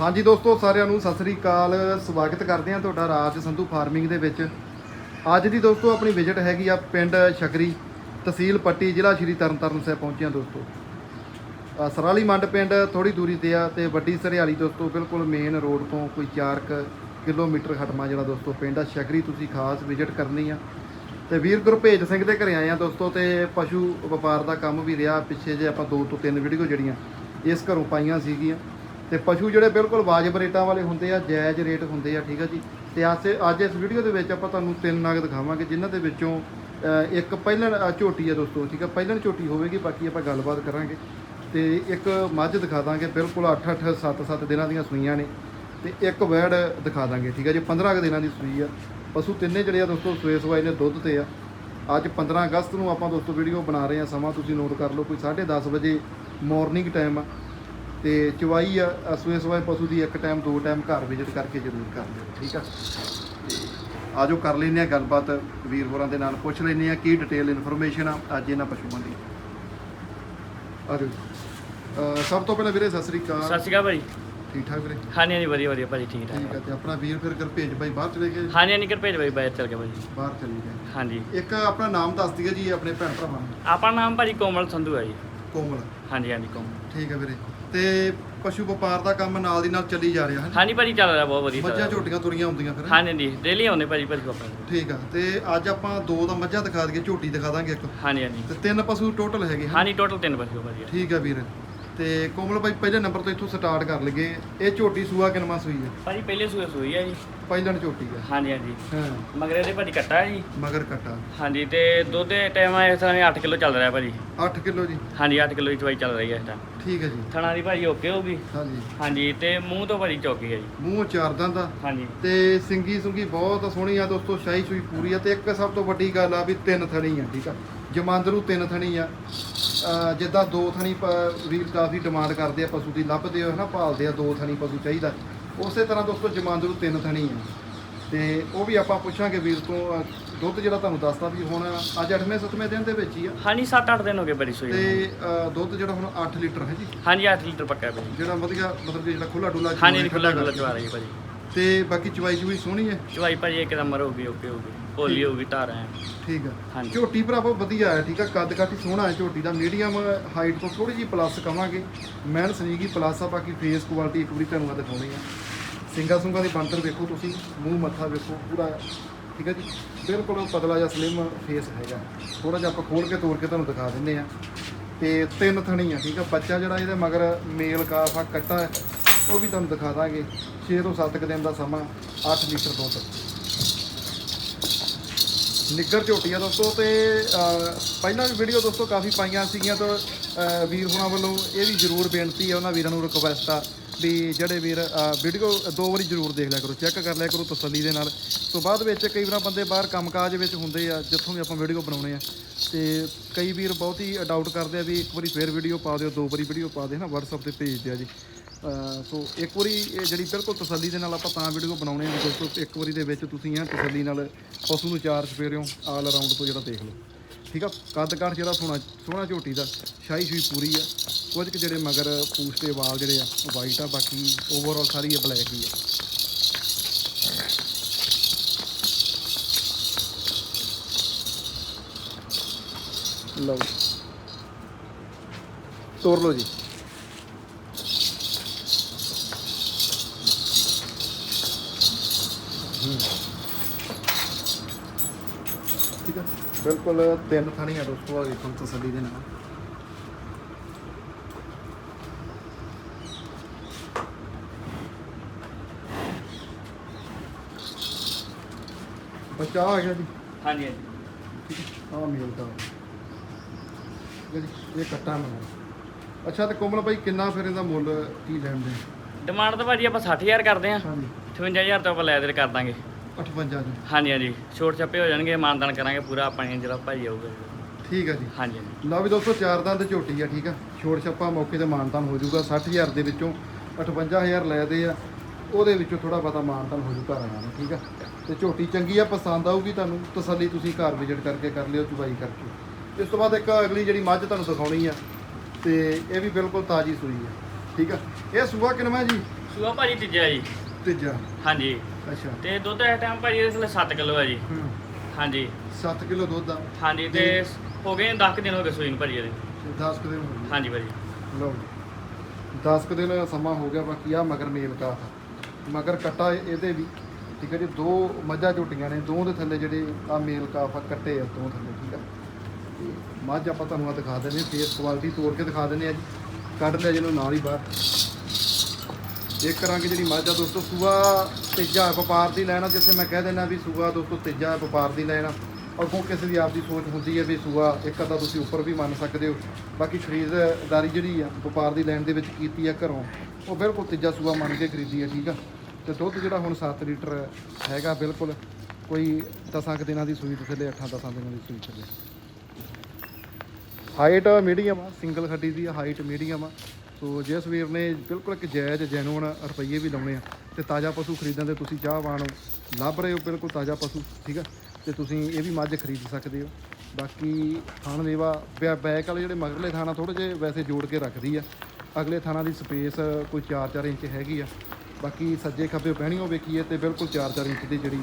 ਹਾਂਜੀ ਦੋਸਤੋ, ਸਾਰਿਆਂ ਨੂੰ ਸਤਿ ਸ੍ਰੀ ਅਕਾਲ। ਸਵਾਗਤ ਕਰਦੇ ਹਾਂ ਤੁਹਾਡਾ ਰਾਜ ਸੰਧੂ ਫਾਰਮਿੰਗ ਦੇ ਵਿੱਚ। ਅੱਜ ਦੀ ਦੋਸਤੋ, ਆਪਣੀ ਵਿਜ਼ਿਟ ਹੈਗੀ ਆ ਪਿੰਡ ਸ਼ਕਰੀ ਤਹਿਸੀਲ ਪੱਟੀ, ਜ਼ਿਲ੍ਹਾ ਸ਼੍ਰੀ ਤਰਨਤਾਰਨ ਸਾਹਿਬ ਪਹੁੰਚੇ ਹਾਂ ਦੋਸਤੋ। ਸਰਾਲੀ ਮੰਡ ਪਿੰਡ ਥੋੜੀ ਦੂਰੀ ਤੇ ਆ ਤੇ ਵੱਡੀ ਸਰਿਆਲੀ ਦੋਸਤੋ, ਬਿਲਕੁਲ ਮੇਨ ਰੋਡ ਤੋਂ ਕੋਈ 4 ਕਿਲੋਮੀਟਰ ਹਟਮਾ ਜਿਹੜਾ ਦੋਸਤੋ ਪਿੰਡ ਆ। ਸ਼ਕਰੀ ਤੁਸੀਂ ਖਾਸ ਵਿਜ਼ਿਟ ਕਰਨੀ ਆ। ਤੇ ਵੀਰ ਗੁਰਭੇਜ ਸਿੰਘ ਦੇ ਘਰੇ ਆਏ ਆ ਦੋਸਤੋ ਤੇ ਪਸ਼ੂ ਵਪਾਰ ਦਾ ਕੰਮ ਵੀ ਰਿਹਾ। ਪਿੱਛੇ ਜੇ ਆਪਾਂ ਦੋ ਤੋਂ ਤਿੰਨ ਵੀਡੀਓ ਜਿਹੜੀਆਂ ਇਸ ਘਰੋਂ ਪਾਈਆਂ ਸੀਗੀਆਂ। ਤੇ ਪਸ਼ੂ ਜਿਹੜੇ ਬਿਲਕੁਲ ਵਾਜਬ ਰੇਟਾਂ ਵਾਲੇ ਹੁੰਦੇ ਆ, ਜਾਇਜ਼ ਰੇਟ ਹੁੰਦੇ ਆ, ਠੀਕ ਆ ਜੀ। ਤੇ ਆਸੇ ਅੱਜ ਇਸ ਵੀਡੀਓ ਦੇ ਵਿੱਚ ਆਪਾਂ ਤੁਹਾਨੂੰ ਤਿੰਨ ਨਗ ਦਿਖਾਵਾਂਗੇ, ਜਿਨ੍ਹਾਂ ਦੇ ਵਿੱਚੋਂ ਇੱਕ ਪਹਿਲਣ ਝੋਟੀ ਆ ਦੋਸਤੋ, ਠੀਕ ਆ। ਪਹਿਲਣ ਝੋਟੀ ਹੋਵੇਗੀ, ਬਾਕੀ ਆਪਾਂ ਗੱਲਬਾਤ ਕਰਾਂਗੇ। ਤੇ ਇੱਕ ਮੱਝ ਦਿਖਾ ਦਾਂਗੇ, ਬਿਲਕੁਲ 8 8 7 7 ਦਿਨਾਂ ਦੀਆਂ ਸੂਈਆਂ ਨੇ। ਤੇ ਇੱਕ ਵੈੜ ਦਿਖਾ ਦਾਂਗੇ, ਠੀਕ ਆ ਜੀ। 15 ਕੁ ਦਿਨਾਂ ਦੀ ਸੂਈ ਆ। ਪਸ਼ੂ ਤਿੰਨੇ ਜਿਹੜੇ ਆ ਦੋਸਤੋ, ਸਵੇਰ ਸਵਾਈ ਨੇ ਦੁੱਧ ਤੇ ਆ। ਅੱਜ 15 ਅਗਸਤ ਨੂੰ ਆਪਾਂ ਦੋਸਤੋ ਵੀਡੀਓ ਬਣਾ ਰਹੇ ਆ, ਸਮਾਂ ਤੁਸੀਂ ਨੋਟ ਕਰ ਲਓ, ਕੋਈ 10:30 ਵਜੇ ਮਾਰਨਿੰਗ ਟਾਈਮ ਆ। ਤੇ ਚਵਾਈ ਆ ਅ, ਸੂਏ ਸਵਾਏ ਪਸ਼ੂ ਦੀ ਇੱਕ ਟਾਈਮ ਦੋ ਟਾਈਮ ਘਰ ਵਿਜ਼ਿਟ ਕਰਕੇ ਜ਼ਰੂਰ ਕਰ ਲਿਓ ਠੀਕ ਆ? ਆਜੋ ਕਰ ਲੈਂਦੇ ਆ ਗੱਲਬਾਤ ਵੀਰ ਹੋਰਾਂ ਦੇ ਨਾਲ ਪੁੱਛ ਲੈਂਦੇ ਆ ਕੀ ਡਿਟੇਲ ਇਨਫੋਰਮੇਸ਼ਨ ਆ ਅੱਜ ਇਹਨਾਂ ਪਸ਼ੂਆਂ ਦੀ। ਆਜੋ। ਸਭ ਤੋਂ ਪਹਿਲਾਂ ਵੀਰੇ ਸਤਿ ਸ੍ਰੀ ਸਤਿ ਅਕਾਲ ਸ਼੍ਰੀ ਅਕਾਲ ਭਾਜੀ ਠੀਕ ਠਾਕ ਵੀਰੇ? ਹਾਂਜੀ ਹਾਂਜੀ ਵਧੀਆ ਵਧੀਆ ਭਾਜੀ ਠੀਕ ਠੀਕ ਠਾਕ ਆ ਤੇ ਆਪਣਾ ਵੀਰ ਫਿਰ ਕਰ ਭੇਜ ਬਾਈ ਬਾਹਰ ਚਲੇ ਗਏ? ਹਾਂਜੀ ਹਾਂਜੀ ਕਰ ਭੇਜ ਭਾਈ ਬਾਹਰ ਚੱਲ ਗਿਆ ਭਾਜੀ। ਬਾਹਰ ਚਲੇ ਗਏ। ਹਾਂਜੀ। ਇੱਕ ਆਪਣਾ ਨਾਮ ਦੱਸ ਦਈਏ ਜੀ ਆਪਣੇ ਭੈਣ ਭਰਾਵਾਂ ਨੂੰ। ਆਪਣਾ ਨਾਮ ਭਾਜੀ ਕੋਮਲ ਸੰਧੂ ਹੈ ਜੀ। ਕੋਮਲ। ਹਾਂਜੀ ਹਾਂਜੀ ਕੋਮਲ। ਠੀਕ ਹੈ ਵੀਰੇ। ਤੇ ਪਸ਼ੂ ਵਪਾਰ ਦਾ ਕੰਮ ਨਾਲ ਦੀ ਨਾਲ ਚੱਲੀ ਜਾ ਰਿਹਾ ਹੈ। ਹਾਂਜੀ ਭਾਜੀ ਚੱਲ ਰਿਹਾ ਬਹੁਤ ਵਧੀਆ ਚੱਲ ਮੱਝਾਂ ਰਿਹਾ। ਝੋਟੀਆਂ ਤੁਰੀਆਂ ਹੁੰਦੀਆਂ ਫਿਰ। ਹਾਂਜੀ ਹਾਂਜੀ ਡੇਲੀ ਆਉਂਦੇ ਭਾਜੀ ਭਾਜੀ ਕੋਪਰ ਠੀਕ ਆ ਤੇ ਅੱਜ ਆਪਾਂ ਦੋ ਤਾਂ ਮੱਝਾਂ ਦਿਖਾ ਦਈਏ ਝੋਟੀ ਦਿਖਾ ਦਾਂਗੇ ਇੱਕ। ਹਾਂਜੀ ਹਾਂਜੀ। ਤੇ ਤਿੰਨ ਪਸ਼ੂ ਟੋਟਲ ਹੈਗੇ ਹਨ। ਹਾਂਜੀ ਟੋਟਲ ਤਿੰਨ ਭਾਜੀ ਭਾਜੀ। ਠੀਕ ਆ ਵੀਰ। ਤੇ ਕੋਮਲ ਬਾਈ ਪਹਿਲੇ ਨੰਬਰ ਤੋਂ ਇੱਥੋਂ ਸਟਾਰਟ ਕਰ ਲਈਏ। ਇਹ ਝੋਟੀ ਸੂਆ ਕਿਨਮਾ ਸੂਈ ਹੈ? ਭਾਜੀ ਪਹਿਲੇ ਸੂਏ ਸੂਈ ਹੈ ਜੀ। ਪਹਿਲਣ ਝੋਟੀ ਹੈ ਹਾਂਜੀ ਹਾਂਜੀ। ਹਾਂ। ਮਗਰੇ ਦੇ ਭਾਜੀ ਕੱਟਾ ਹੈ ਜੀ। ਮਗਰ ਕਟਾ। ਹਾਂਜੀ ਤੇ ਦੁੱਧ ਦੇ ਟਾਈਮ ਇਸ ਤਰ੍ਹਾਂ 8 ਕਿਲੋ ਚੱਲ ਰਿਹਾ ਭਾਜੀ। 8 ਕਿਲੋ ਜੀ? ਹਾਂਜੀ 8 ਕਿਲੋ ਦੀ ਚਵਾਈ ਚੱਲ ਰਹੀ ਹੈ ਇਸ ਟਾਈਮ ਠੀਕ ਹੈ ਜੀ। ਥਣਾ ਦੀ ਭਾਜੀ ਓਕੇ ਹੋਊਗੀ। ਹਾਂਜੀ। ਹਾਂਜੀ ਤੇ ਮੂੰਹ ਤੋਂ ਭਾਜੀ ਚੌਕੀ ਹੈ ਜੀ। ਮੂੰਹ ਚਾਰ ਦੰਦ ਆ। ਹਾਂਜੀ। ਤੇ ਸਿੰਗੀ ਸੁੰਗੀ ਬਹੁਤ ਸੋਹਣੀ ਆ ਦੋਸਤੋ ਸ਼ਾਹੀ ਸੂਈ ਪੂਰੀ ਆ। ਤੇ ਇੱਕ ਸਭ ਤੋਂ ਵੱਡੀ ਗੱਲ ਆ ਵੀ ਤਿੰਨ ਥਣੀ ਆ ਠੀਕ ਆ। ਜਮਾਂਦਰੂ ਤਿੰਨ ਥਣੀ ਆ ਜਿੱਦਾਂ ਦੋ ਥਣੀ ਵੀਰ ਕਾਫੀ ਡਿਮਾਂਡ ਕਰਦੇ ਆ ਪਸ਼ੂ ਦੀ ਲੱਭਦੇ ਹੋ ਹਨਾ ਭਾਲਦੇ ਆ ਦੋ ਥਣੀ ਪਸ਼ੂ ਚਾਹੀਦਾ। ਉਸੇ ਤਰ੍ਹਾਂ ਦੋਸਤੋ ਜਮਾਂਦਰੂ ਤਿੰਨ ਥਣੀ ਆ। ਤੇ ਉਹ ਵੀ ਆਪਾਂ ਪੁੱਛਾਂਗੇ ਵੀਰ ਤੋਂ ਦੁੱਧ ਜਿਹੜਾ ਤੁਹਾਨੂੰ ਦੱਸਦਾ ਵੀ ਹੁਣ ਅੱਜ 8ਵੇਂ 7ਵੇਂ ਦਿਨ ਦੇ ਵਿੱਚ ਹੀ ਆ। ਹਾਂਜੀ 7-8 ਦਿਨ ਹੋ ਗਏ ਭਾਜੀ ਸੂਈ। ਤੇ ਦੁੱਧ ਜਿਹੜਾ ਹੁਣ 8 ਲੀਟਰ ਹੈ ਜੀ। ਹਾਂਜੀ 8 ਲੀਟਰ ਪੱਕਾ ਹੈ ਭਾਜੀ। ਜਿਹੜਾ ਵਧੀਆ ਮਤਲਬ ਕਿ ਜਿਹੜਾ ਖੁੱਲਾ ਡੁੱਲਾ ਹਾਂਜੀ ਖੁੱਲਾ ਖੁੱਲਾ ਚਵਾ ਰਹੀ ਹੈ ਭਾਜੀ। ਤੇ ਬਾਕੀ ਚਵਾਈ ਚੁਈ ਸੋਹਣੀ ਹੈ? ਚਵਾਈ ਭਾਜੀ ਇੱਕ ਨੰਬਰ ਹੋਊਗੀ ਓਕੇ ਹੋਊਗੀ ਹੋਲੀ ਹੋਊਗੀ ਧਾਰ ਹੈ ਠੀਕ ਆ। ਹਾਂਜੀ। ਝੋਟੀ ਭਰਾਵੋ ਵਧੀਆ ਹੈ ਠੀਕ ਆ? ਕੱਦ ਕਾਠੀ ਸੋਹਣਾ ਹੈ ਝੋਟੀ ਦਾ। ਮੀਡੀਅਮ ਹਾਈਟ ਤੋਂ ਥੋੜੀ ਜੀ ਪਲੱਸ ਕਵਾਂਗੇ। ਮੈਨ ਸਨੀਗੀ ਪਲੱਸ ਆ ਬਾਕੀ ਫੇਸ ਕੁਆਲਿਟੀ ਇੱਕ ਵਾਰੀ ਤੁਹਾਨੂੰ ਆ ਦਿਖਾਉਣੀ ਆ। ਸਿੰਗਾ ਸੁੰਗਾ ਦੀ ਬੰਤਰ ਵੇਖੋ ਤੁਸੀਂ ਮੂੰਹ ਮੱਥਾ ਵੇਖੋ ਪੂਰਾ ਠੀਕ ਹੈ ਜੀ? ਬਿਲਕੁਲ ਪਤਲਾ ਜਿਹਾ ਸਲਿਮ ਫੇਸ ਹੈਗਾ। ਥੋੜਾ ਜਿਹਾ ਆਪਾਂ ਖੋਲ ਕੇ ਤੋੜ ਕੇ ਤੁਹਾਨੂੰ ਦਿਖਾ ਦਿੰਦੇ ਆ। ਤੇ ਤਿੰਨ ਥਣੀ ਆ ਠੀਕ ਆ? ਬੱਚਾ ਜਿਹੜਾ ਇਹਦੇ ਮਗਰ ਮੇਲ ਕਾਫ ਆ ਕੱਟਾ ਹੈ, ਉਹ ਵੀ ਤੁਹਾਨੂੰ ਦਿਖਾ ਦਾਂਗੇ। 6 ਤੋਂ 7 ਕੁ ਦਿਨ ਦਾ ਸਮਾਂ 8 ਲੀਟਰ ਦੁੱਧ। ਨਿੱਗਰ ਝੋਟੀ ਆ ਦੋਸਤੋ ਤੇ ਪਹਿਲਾਂ ਵੀ ਵੀਡੀਓ ਦੋਸਤੋ ਕਾਫੀ ਪਾਈਆਂ ਸੀਗੀਆਂ ਤਾਂ ਵੀਰ ਹੁਣਾਂ ਵੱਲੋਂ ਇਹ ਵੀ ਜ਼ਰੂਰ ਬੇਨਤੀ ਹੈ ਉਹਨਾਂ ਵੀਰਾਂ ਨੂੰ ਰਿਕਵੈਸਟ ਆ ਵੀ ਜਿਹੜੇ ਵੀਰ ਵੀਡੀਓ ਦੋ ਵਾਰੀ ਜ਼ਰੂਰ ਦੇਖ ਲਿਆ ਕਰੋ ਚੈੱਕ ਕਰ ਲਿਆ ਕਰੋ ਤਸੱਲੀ ਦੇ ਨਾਲ। ਤੋਂ ਬਾਅਦ ਵਿੱਚ ਕਈ ਵਾਰ ਬੰਦੇ ਬਾਹਰ ਕੰਮਕਾਜ ਵਿੱਚ ਹੁੰਦੇ ਆ, ਜਿੱਥੋਂ ਵੀ ਆਪਾਂ ਵੀਡੀਓ ਬਣਾਉਣੇ ਆ। ਤੇ ਕਈ ਵੀਰ ਬਹੁਤ ਹੀ ਡਾਊਟ ਕਰਦੇ ਆ ਵੀ ਇੱਕ ਵਾਰੀ ਫੇਰ ਵੀਡੀਓ ਪਾ ਦਿਓ, ਦੋ ਵਾਰੀ ਵੀਡੀਓ ਪਾ ਦੇ ਨਾ WhatsApp ਤੇ ਭੇਜ ਦਿਆ ਜੀ। ਸੋ ਇੱਕ ਵਾਰੀ ਇਹ ਜਿਹੜੀ ਬਿਲਕੁਲ ਤਸੱਲੀ ਦੇ ਨਾਲ ਆਪਾਂ ਤਾਂ ਵੀਡੀਓ ਬਣਾਉਣੇ ਆ ਵੀ ਦੋਸਤੋ ਇੱਕ ਵਾਰੀ ਦੇ ਵਿੱਚ ਤੁਸੀਂ ਇਹ ਤਸੱਲੀ ਨਾਲ ਪਸ਼ੂ ਨੂੰ ਚਾਰ ਚਪੇਰਿਓ ਆਲ ਅਰਾਊਂਡ ਤੋਂ ਜਿਹੜਾ ਦੇਖ ਲਓ। ਠੀਕ ਆ? ਕੱਦ ਕਾਠ ਜਿਹੜਾ ਸੋਹਣਾ ਸੋਹਣਾ ਝੋਟੀ ਦਾ, ਸ਼ਾਹੀ ਸ਼ੂਈ ਪੂਰੀ ਆ। ਕੁਝ ਕੁ ਜਿਹੜੇ ਮਗਰ ਪੂਛ ਤੇ ਵਾਲ ਜਿਹੜੇ ਆ, ਉਹ ਵਾਈਟ ਆ, ਬਾਕੀ ਓਵਰਆਲ ਸਾਰੀ ਇਹ ਬਲੈਕ ਹੀ ਆ। ਲਓ ਤੋਰ ਲਓ ਜੀ। ਠੀਕ ਆ ਬਿਲਕੁਲ ਤਿੰਨ ਥਾਣੀਆਂ ਦੋਸਤੋ ਆ ਦੇਖੋ ਤਸੱਲੀ ਦੇ ਨਾਲ। ਬੱਚਾ ਆ ਗਿਆ ਜੀ। ਹਾਂਜੀ ਹਾਂਜੀ। ਆ ਮੇਲ ਦਾ ਠੀਕ ਹੈ ਜੀ ਇਹ ਕੱਟਾ ਮਨਾ ਅੱਛਾ ਤੇ ਕੋਮਲ ਭਾਈ ਕਿੰਨਾ ਫਿਰ ਇਹਦਾ ਮੁੱਲ ਕੀ ਲੈਂਦੇ? ਡਿਮਾਂਡ ਤਾਂ ਭਾਜੀ ਆਪਾਂ 60000 ਕਰਦੇ ਆ ਹਾਂਜੀ। 58000 ਤੋਂ ਆਪਾਂ ਲੈ ਦੇ ਕਰ ਦਾਂਗੇ। 58 ਜੀ ਹਾਂਜੀ ਹਾਂਜੀ। ਛੋਟ ਛੱਪੇ ਹੋ ਜਾਣਗੇ ਮਾਨਦਾਨ ਕਰਾਂਗੇ ਪੂਰਾ ਆਪਾਂ ਜਿਹੜਾ ਭਾਜੀ ਆਊਗਾ। ਠੀਕ ਹੈ ਜੀ। ਹਾਂਜੀ ਹਾਂਜੀ। ਲਓ ਵੀ ਦੋਸਤੋ ਚਾਰ ਦੰਦ ਝੋਟੀ ਆ ਠੀਕ ਆ। ਛੋੜ ਛੱਪਾ ਮੌਕੇ ਤੇ ਮਾਨਤਾਨ ਹੋ ਜਾਊਗਾ 60000 ਦੇ ਵਿੱਚੋਂ 58000 ਲੈਦੇ ਆ। ਉਹਦੇ ਵਿੱਚੋਂ ਥੋੜਾ ਬਹੁਤਾ ਮਾਨਤਾਨ ਹੋ ਜੂ ਘਰ ਨੂੰ ਠੀਕ ਆ। ਤੇ ਝੋਟੀ ਚੰਗੀ ਆ ਪਸੰਦ ਆਊਗੀ ਤੁਹਾਨੂੰ ਤਸੱਲੀ ਤੁਸੀਂ ਘਰ ਵਿਜ਼ਿਟ ਕਰਕੇ ਕਰ ਲਿਓ ਚੁਬਾਈ ਕਰਕੇ। ਇਸ ਤੋਂ ਬਾਅਦ ਇੱਕ ਅਗਲੀ ਜਿਹੜੀ ਮੱਝ ਤੁਹਾਨੂੰ ਦਿਖਾਉਣੀ ਆ ਤੇ ਇਹ ਵੀ ਬਿਲਕੁਲ ਤਾਜੀ ਸੂਈ ਆ ਠੀਕ ਆ। ਇਹ ਸੂਆ ਕਿਨਵਾ ਜੀ? ਸੂਆ ਭਾਜੀ ਤੀਜਾ ਜੀ। ਤੀਜਾ ਹਾਂਜੀ। ਅੱਛਾ। ਤੇ ਦੁੱਧ ਇਸ ਟਾਈਮ ਭਾਜੀ ਇਹਦੇ ਥੱਲੇ 7 ਕਿਲੋ ਹੈ ਜੀ। ਹੂੰ। ਹਾਂਜੀ। 7 ਕਿਲੋ ਦੁੱਧ ਆ। ਹਾਂਜੀ ਤੇ ਹੋ ਗਏ 10 ਦਿਨ ਹੋ ਗਏ ਸੂਈ ਨੂੰ ਭਾਜੀ ਇਹਦੇ। 10 ਕੁ ਦਿਨ ਹੋ ਗਏ। ਹਾਂਜੀ ਭਾਜੀ। ਲਓ 10 ਕੁ ਦਿਨ ਸਮਾਂ ਹੋ ਗਿਆ ਬਾਕੀ ਆ ਮਗਰ ਮੇਲ ਕਾ ਮਗਰ ਕੱਟਾ ਇਹਦੇ ਵੀ। ਠੀਕ ਹੈ ਜੀ ਦੋ ਮੱਝਾਂ ਝੋਟੀਆਂ ਨੇ ਦੋ ਦੇ ਥੱਲੇ ਜਿਹੜੇ ਆ ਮੇਲ ਕਾਫ ਕੱਟੇ ਆ ਦੋ ਥੱਲੇ ਠੀਕ ਆ। ਮੱਝ ਆਪਾਂ ਤੁਹਾਨੂੰ ਆ ਦਿਖਾ ਦਿੰਦੇ ਫੇਸ ਕੁਆਲਿਟੀ ਤੋੜ ਕੇ ਦਿਖਾ ਦਿੰਦੇ ਆ ਜੀ। ਕੱਢ ਲਿਆ ਜਿਹਨੂੰ ਨਾਲ ਹੀ ਬਾਹਰ। ਇੱਕ ਰੰਗ ਜਿਹੜੀ ਮੱਝ ਆ ਦੋਸਤੋ, ਸੂਆ ਤੀਜਾ ਵਪਾਰ ਦੀ ਲੈਣਾ ਜਿੱਥੇ ਮੈਂ ਕਹਿ ਦਿੰਦਾ ਵੀ ਸੂਆ ਦੋਸਤੋ ਤੀਜਾ ਵਪਾਰ ਦੀ ਲੈਣਾ ਅੱਗੋਂ ਕਿਸੇ ਦੀ ਆਪਦੀ ਸੋਚ ਹੁੰਦੀ ਹੈ ਵੀ ਸੂਆ ਇੱਕ ਅੱਧਾ ਤੁਸੀਂ ਉੱਪਰ ਵੀ ਮੰਨ ਸਕਦੇ ਹੋ। ਬਾਕੀ ਖਰੀਦਦਾਰੀ ਜਿਹੜੀ ਆ, ਵਪਾਰ ਦੀ ਲੈਣ ਦੇ ਵਿੱਚ ਕੀਤੀ ਆ ਘਰੋਂ, ਉਹ ਬਿਲਕੁਲ ਤੀਜਾ ਸੂਆ ਮੰਨ ਕੇ ਖਰੀਦੀ ਆ, ਠੀਕ ਆ? ਤੇ ਦੁੱਧ ਜਿਹੜਾ ਹੁਣ 7 ਲੀਟਰ ਹੈਗਾ ਬਿਲਕੁਲ, ਕੋਈ 10 ਕੁ ਦਿਨਾਂ ਦੀ ਸੂਈ ਤੋਂ ਥੱਲੇ 8-10 ਦਿਨਾਂ ਦੀ ਸੂਈ ਥੱਲੇ। ਹਾਈਟ ਮੀਡੀਅਮ ਆ ਸਿੰਗਲ ਖੱਡੀ ਦੀ ਆ ਹਾਈਟ ਮੀਡੀਅਮ ਆ। ਸੋ ਜਿਸ ਵੀਰ ਨੇ ਬਿਲਕੁਲ ਇੱਕ ਜਾਇਜ਼ ਜੈਨੂਨ ਰੁਪਈਏ ਵੀ ਲਾਉਣੇ ਆ, ਤੇ ਤਾਜ਼ਾ ਪਸ਼ੂ ਖਰੀਦਣ ਦੇ ਤੁਸੀਂ ਚਾਹਵਾਨ ਹੋ, ਲੱਭ ਰਹੇ ਹੋ ਬਿਲਕੁਲ ਤਾਜ਼ਾ ਪਸ਼ੂ, ਠੀਕ ਆ? ਤੇ ਤੁਸੀਂ ਇਹ ਵੀ ਮੱਝ ਖਰੀਦ ਸਕਦੇ ਹੋ। ਬਾਕੀ ਥਾਣ ਦੇਵਾ ਬੈਕ ਵਾਲੇ ਜਿਹੜੇ ਮਗਰਲੇ ਥਾਣਾ ਥੋੜੇ ਜਿਹੇ ਵੈਸੇ ਜੋੜ ਕੇ ਰੱਖਦੀ ਆ। ਅਗਲੇ ਥਾਣਾ ਦੀ ਸਪੇਸ ਕੋਈ 4-4 ਇੰਚ ਹੈਗੀ ਆ। ਬਾਕੀ ਸੱਜੇ ਖੱਬੇ ਪਹਿਣੀਓ ਵੇਖੀਏ ਤੇ ਬਿਲਕੁਲ 4-4 ਇੰਚ ਦੀ ਜਿਹੜੀ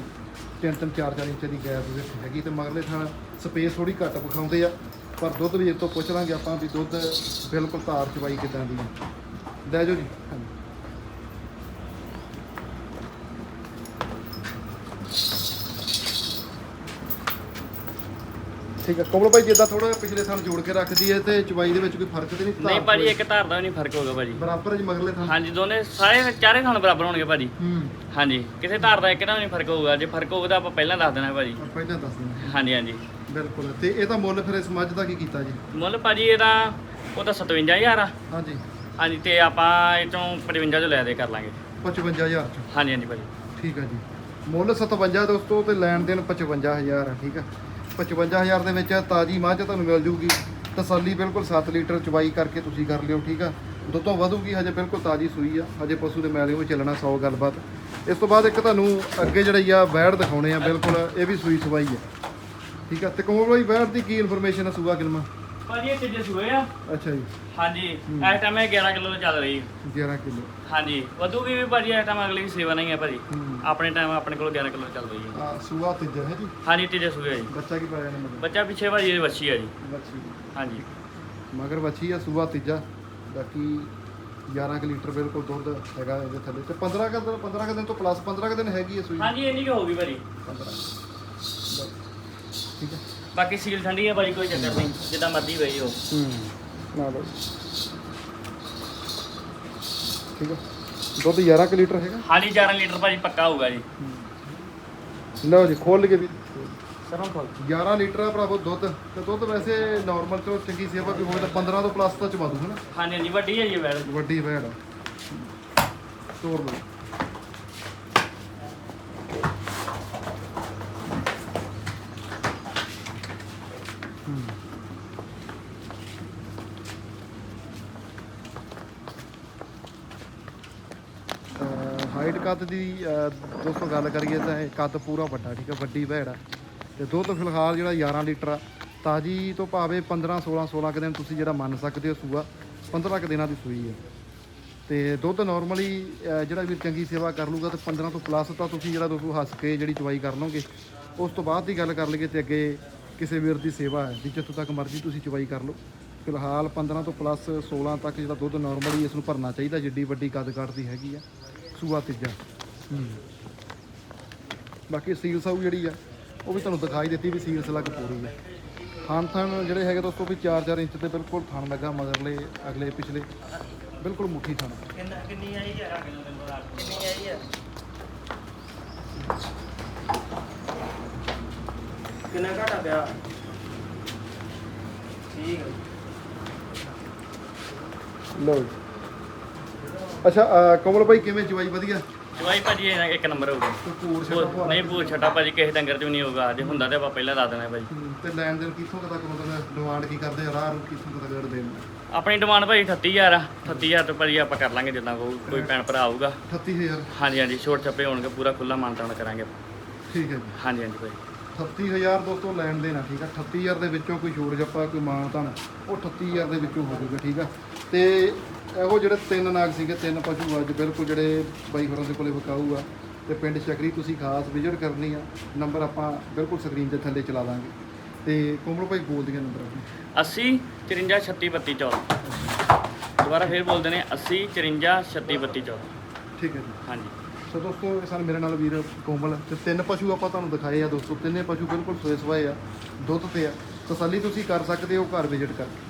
ਤਿੰਨ ਤਿੰਨ 4-4 ਇੰਚ ਦੀ ਗੈਪ ਵਿੱਚ ਹੈਗੀ ਤੇ ਮਗਰਲੇ ਥਾਣਾ ਸਪੇਸ ਥੋੜੀ ਘੱਟ ਵਿਖਾਉਂਦੇ ਆ। ਪਰ ਦੁੱਧ ਵੀ ਇਹ ਤੋਂ ਪੁੱਛ ਲਾਂਗੇ ਆਪਾਂ ਵੀ ਦੁੱਧ ਬਿਲਕੁਲ ਤਾਰ ਚਵਾਈ ਕਿਦਾਂ ਦੀ ਹੈ। ਲੈ ਜਾਓ ਜੀ ਹਾਂਜੀ। ਠੀਕ ਹੈ। ਕੋਮਲ ਭਾਈ ਜਿੱਦਾਂ ਥੋੜਾ ਪਿਛਲੇ ਥਾਂ ਜੋੜ ਕੇ ਰੱਖਦੀ ਹੈ ਤੇ ਚਵਾਈ ਦੇ ਵਿੱਚ ਕੋਈ ਫ਼ਰਕ ਤੇ ਨਹੀਂ ਨਹੀਂ ਭਾਜੀ ਇੱਕ ਧਾਰ ਦਾ ਨਹੀਂ ਫ਼ਰਕ ਹੋਗਾ ਭਾਜੀ। ਬਰਾਬਰ ਜੀ ਮਗਰਲੇ ਥਾਂ। ਹਾਂਜੀ ਦੋਨੇ ਸਾਰੇ ਚਾਰੇ ਥਾਂ ਬਰਾਬਰ ਹੋਣਗੇ ਭਾਜੀ। ਹੂੰ। ਹਾਂਜੀ ਕਿਸੇ ਧਾਰ ਦਾ ਇੱਕ ਦਾ ਨਹੀਂ ਫ਼ਰਕ ਹੋਊਗਾ। ਜੇ ਫ਼ਰਕ ਹੋਊਗਾ ਤਾਂ ਆਪਾਂ ਪਹਿਲਾਂ ਦੱਸ ਦੇਣਾ ਭਾਜੀ। ਪਹਿਲਾਂ ਦੱਸ ਦਿੰਦਾ ਹਾਂਜੀ ਹਾਂਜੀ। ਬਿਲਕੁਲ। ਤੇ ਇਹਦਾ ਮੁੱਲ ਫਿਰ ਇਸ ਮੱਝ ਦਾ ਕੀ ਕੀਤਾ ਜੀ? ਮੁੱਲ ਭਾਜੀ ਇਹਦਾ ਉਹ ਤਾਂ 57000 ਆ। ਹਾਂਜੀ। ਹਾਂਜੀ ਤੇ ਆਪਾਂ ਇਹ ਚੋਂ 55 ਚ ਲੈ ਦੇ ਕਰ ਲਾਂਗੇ। 55000 ਚ। ਹਾਂਜੀ ਹਾਂਜੀ ਭਾਜੀ। ਠੀਕ ਹੈ ਜੀ। ਮੁੱਲ 57 ਦੋਸਤੋ ਤੇ ਲੈਣ ਦੇਣ 55000 ਆ ਠੀਕ ਆ। 55000 ਦੇ ਵਿੱਚ ਤਾਜੀ ਮੱਝ ਤੁਹਾਨੂੰ ਮਿਲ ਜੂਗੀ। ਤਸੱਲੀ ਬਿਲਕੁਲ 7 ਲੀਟਰ ਚਵਾਈ ਕਰਕੇ ਤੁਸੀਂ ਕਰ ਲਿਓ, ਠੀਕ ਆ? ਦੁੱਧੋਂ ਵਧੂਗੀ, ਹਜੇ ਬਿਲਕੁਲ ਤਾਜੀ ਸੂਈ ਆ। ਹਜੇ ਪਸ਼ੂ ਦੇ ਮੈਲੇ ਉਹ ਚੱਲਣਾ 100 ਗੱਲਬਾਤ। ਇਸ ਤੋਂ ਬਾਅਦ ਇੱਕ ਤੁਹਾਨੂੰ ਅੱਗੇ ਜਿਹੜੀ ਆ ਵੈੜ ਦਿਖਾਉਣੇ ਆ, ਬਿਲਕੁਲ ਇਹ ਵੀ ਸੂਈ ਸਵਾਈ ਆ। ਠੀਕ ਆ? ਤੇ ਕੋਮਲ ਭਾਈ ਵੈੜ ਦੀ ਕੀ ਇਨਫੋਰਮੇਸ਼ਨ ਆ ਸੂਆ ਕਿਲਮਾ ਭਾਜੀ ਇਹ ਤੀਜੇ ਸੂਏ ਆ। ਅੱਛਾ ਜੀ। ਹਾਂਜੀ ਹੂੰ। ਇਸ ਟਾਈਮ ਇਹ 11 ਕਿਲੋ ਚੱਲ ਰਹੀ 11 ਕਿਲੋ। ਹਾਂਜੀ ਵਧੂਗੀ ਵੀ ਭਾਜੀ ਇਸ ਟਾਈਮ ਅਗਲੀ ਦੀ ਸੇਵਾ ਨਹੀਂ ਹੈ ਭਾਜੀ। ਹੂੰ। ਆਪਣੇ ਟਾਈਮ ਆਪਣੇ ਕੋਲ 11 ਕਿਲੋ ਚੱਲ ਰਹੀ ਹੈ ਆ ਸੂਆ ਤੀਜਾ ਹੈ ਜੀ? ਹਾਂਜੀ ਤੀਜੇ ਸੂਏ ਆ ਜੀ। ਬੱਚਾ ਕੀ ਪਾਇਆ ਨੇ ਮਗਰ? ਬੱਚਾ ਪਿੱਛੇ ਭਾਜੀ ਇਹ ਵੱਛੀ ਆ ਜੀ। ਬੱਚੀ ਹਾਂਜੀ। ਮਗਰ ਵੱਛੀ ਆ ਸੂਆ ਤੀਜਾ। ਬਾਕੀ 11 ਕੁ ਲੀਟਰ ਬਿਲਕੁਲ ਦੁੱਧ ਹੈਗਾ ਇਹਦੇ ਥੱਲੇ। ਤੇ 15 ਕੁ ਦਿਨ 15 ਕੁ ਦਿਨ ਤੋਂ ਪਲੱਸ 15 ਕੁ ਦਿਨ ਹੈਗੀ ਹੈ ਸੂਈ। ਹਾਂਜੀ ਇੰਨੀ ਕੁ ਹੋਊਗੀ ਭਾਜੀ। 15 ਠੀਕ ਹੈ। ਬਾਕੀ ਸੀਲ ਠੰਡੀ ਹੈ ਭਾਜੀ ਕੋਈ ਚੱਕਰ ਨਹੀਂ ਜਿੱਦਾਂ ਮਰਜ਼ੀ ਹੋਈ ਉਹ। ਹੂੰ ਨਾ ਲਓ ਠੀਕ ਹੈ ਦੁੱਧ 11 ਕੁ ਲੀਟਰ ਹੈਗਾ? ਹਾਂਜੀ 11 ਲੀਟਰ ਭਾਜੀ ਪੱਕਾ ਹੋਊਗਾ ਜੀ। ਲਓ ਜੀ ਖੋਲ ਕੇ ਵੀ ਸਰੋਂ ਖੋਲ 11 ਲੀਟਰ ਆ ਭਰਾਵੋ ਦੁੱਧ। ਤੇ ਦੁੱਧ ਵੈਸੇ ਨਾਰਮਲ ਤੋਂ ਚੰਗੀ ਸੇਵਾ ਵੀ ਹੋਵੇ ਤਾਂ 15 ਤੋਂ ਪਲੱਸ ਤਾਂ ਚਵਾ ਦੂ ਹਨਾ? ਹਾਂਜੀ ਹਾਂਜੀ ਵੱਡੀ ਹੈ ਜੀ ਵੈਲ। ਵੱਡੀ ਆ। ਤੋੜ ਲਓ। ਕੱਦ ਦੀ, ਅਹ, ਦੋਸਤੋ ਗੱਲ ਕਰੀਏ ਤਾਂ ਇਹ ਕੱਦ ਪੂਰਾ ਵੱਡਾ, ਠੀਕ ਹੈ ਵੱਡੀ ਭੈੜ ਆ। ਤੇ ਦੁੱਧ ਫਿਲਹਾਲ ਜਿਹੜਾ 11 ਲੀਟਰ ਆ। ਤਾਜੀ ਤੋਂ ਭਾਵੇਂ 15 16 16 ਕੁ ਦਿਨ ਤੁਸੀਂ ਜਿਹੜਾ ਮੰਨ ਸਕਦੇ ਹੋ ਸੂਆ 15 ਕੁ ਦਿਨਾਂ ਦੀ ਸੂਈ ਹੈ ਤੇ ਦੁੱਧ ਨਾਰਮਲੀ ਜਿਹੜਾ ਵੀ ਚੰਗੀ ਸੇਵਾ ਕਰ ਲੂਗਾ ਤੇ 15 ਤੋਂ ਪਲੱਸ ਤਾਂ ਤੁਸੀਂ ਜਿਹੜਾ ਦੋਸਤੋ ਹੱਸ ਕੇ ਜਿਹੜੀ ਚਵਾਈ ਕਰ ਲਓਗੇ। ਉਸ ਤੋਂ ਬਾਅਦ ਦੀ ਗੱਲ ਕਰ ਲਈਏ ਤੇ ਅੱਗੇ ਕਿਸੇ ਵੀਰ ਦੀ ਸੇਵਾ ਹੈ ਵੀ ਜਿੱਥੋਂ ਤੱਕ ਮਰਜ਼ੀ ਤੁਸੀਂ ਚਵਾਈ ਕਰ ਲਓ। ਫਿਲਹਾਲ 15 ਤੋਂ ਪਲੱਸ 16 ਤੱਕ ਜਿਹੜਾ ਦੁੱਧ ਨਾਰਮਲੀ ਇਸ ਨੂੰ ਭਰਨਾ ਚਾਹੀਦਾ, ਜਿੱਡੀ ਵੱਡੀ ਕੱਦ ਕੱਟਦੀ ਹੈਗੀ ਆ। ਸੂਆ ਤੀਜਾ। ਹੂੰ। ਬਾਕੀ ਸੀਲ ਸਾਊ ਜਿਹੜੀ ਆ ਉਹ ਵੀ ਤੁਹਾਨੂੰ ਦਿਖਾਈ ਦਿੱਤੀ ਵੀ ਸੀਲ ਸਲੱਗ ਪੂਰੀ ਆ। ਥਣ ਥਣ ਜਿਹੜੇ ਹੈਗੇ ਦੋਸਤੋ ਵੀ 4-4 ਇੰਚ ਦੇ ਬਿਲਕੁਲ ਥਣ ਲੱਗਾ ਮਗਰਲੇ ਅਗਲੇ ਪਿਛਲੇ। ਬਿਲਕੁਲ ਮੁੱਠੀ ਥਣ ਕਿੰਨਾ ਕਿੰਨੀ ਆਈ 11 ਕਿਲੋ ਦੇ ਕਿੰਨੀ ਆਈ ਹੈ? ਕਿੰਨਾ ਘਾਟਾ ਪਿਆ? ਠੀਕ ਹੈ। ਲਓ ਜੀ। ਅੱਛਾ ਅਹ ਕਮਲ ਭਾਈ ਕਿਵੇਂ ਚਵਾਈ ਵਧੀਆ? ਚਵਾਈ ਭਾਜੀ ਇਹ ਇੱਕ ਨੰਬਰ ਹੋਊਗੀ ਤੇ ਪੂਰ ਛੱਡਾ ਨਹੀਂ ਪੂਰ ਛੱਟਾ ਭਾਜੀ ਕਿਸੇ ਡੰਗਰ ਚ ਵੀ ਨਹੀਂ ਹੋਊਗਾ। ਜੇ ਹੁੰਦਾ ਤੇ ਆਪਾਂ ਪਹਿਲਾਂ ਦੱਸ ਦੇਣਾ ਭਾਜੀ। ਹੂੰ, ਤੇ ਲੈਣ ਦੇਣ ਕਿੱਥੋਂ ਕੁ ਤੱਕ ਮਤਲਬ ਡਿਮਾਂਡ ਕੀ ਕਰਦੇ ਆ ਰਾਹ ਨੂੰ ਕਿੱਥੋਂ ਕੁ ਤੱਕ ਨੇ ਆਪਣੀ ਡਿਮਾਂਡ ਭਾਜੀ 38000 ਆ। 38000 ਤੋਂ ਭਾਜੀ ਆਪਾਂ ਕਰ ਲਾਂਗੇ ਜਿੱਦਾਂ ਕੋਈ ਕੋਈ ਭੈਣ ਭਰਾ ਆਊਗਾ। 38000 ਹਾਂਜੀ ਹਾਂਜੀ ਛੋਟ ਛੱਪੇ ਹੋਣਗੇ ਪੂਰਾ ਖੁੱਲਾ ਮਾਨਤਾਨ ਕਰਾਂਗੇ ਠੀਕ ਹੈ ਜੀ। ਹਾਂਜੀ ਹਾਂਜੀ ਭਾਜੀ। 38000 ਦੋਸਤੋ ਲੈਣ ਦੇਣਾ ਠੀਕ ਆ? 38000 ਦੇ ਵਿੱਚੋਂ ਕੋਈ ਛੋੜ ਜੱਪਾ ਕੋਈ ਮਾਨ ਤਾਂ ਉਹ 38000 ਦੇ ਵਿੱਚੋਂ ਹੋ ਜਾਊਗਾ ਠੀਕ ਆ? ਤੇ ਇਹੋ ਜਿਹੜੇ ਤਿੰਨ ਨਾਗ ਸੀਗੇ ਤਿੰਨ ਪਸ਼ੂ ਅੱਜ ਬਿਲਕੁਲ ਜਿਹੜੇ ਬਾਈ ਹੋਰਾਂ ਦੇ ਕੋਲੇ ਵਿਕਾਊ ਆ ਤੇ ਪਿੰਡ ਸ਼ਕਰੀ ਤੁਸੀਂ ਖਾਸ ਵਿਜ਼ਿਟ ਕਰਨੀ ਆ ਨੰਬਰ ਆਪਾਂ ਬਿਲਕੁਲ ਸਕਰੀਨ ਦੇ ਥੱਲੇ ਚਲਾ ਦਾਂਗੇ। ਤੇ ਕੋਮਲ ਭਾਈ ਬੋਲ ਦਿਆਂ ਨੰਬਰ ਆਪਣਾ 80 54 36 32 14 ਦੁਬਾਰਾ ਫੇਰ ਬੋਲਦੇ ਨੇ 80 54 36 32 14 ਠੀਕ ਹੈ ਜੀ। ਹਾਂਜੀ। ਸੋ ਦੋਸਤੋ ਇਹ ਸਨ ਮੇਰੇ ਨਾਲ ਵੀਰ ਕੋਮਲ। ਤੇ ਤਿੰਨ ਪਸ਼ੂ ਆਪਾਂ ਤੁਹਾਨੂੰ ਦਿਖਾਏ ਆ ਦੋਸਤੋ। ਤਿੰਨੇ ਪਸ਼ੂ ਬਿਲਕੁਲ ਸੋਏ ਸਵਾਏ ਆ ਦੁੱਧ ਤੇ ਆ। ਤਸੱਲੀ ਤੁਸੀਂ ਕਰ ਸਕਦੇ ਹੋ ਘਰ ਵਿਜ਼ਿਟ ਕਰਕੇ।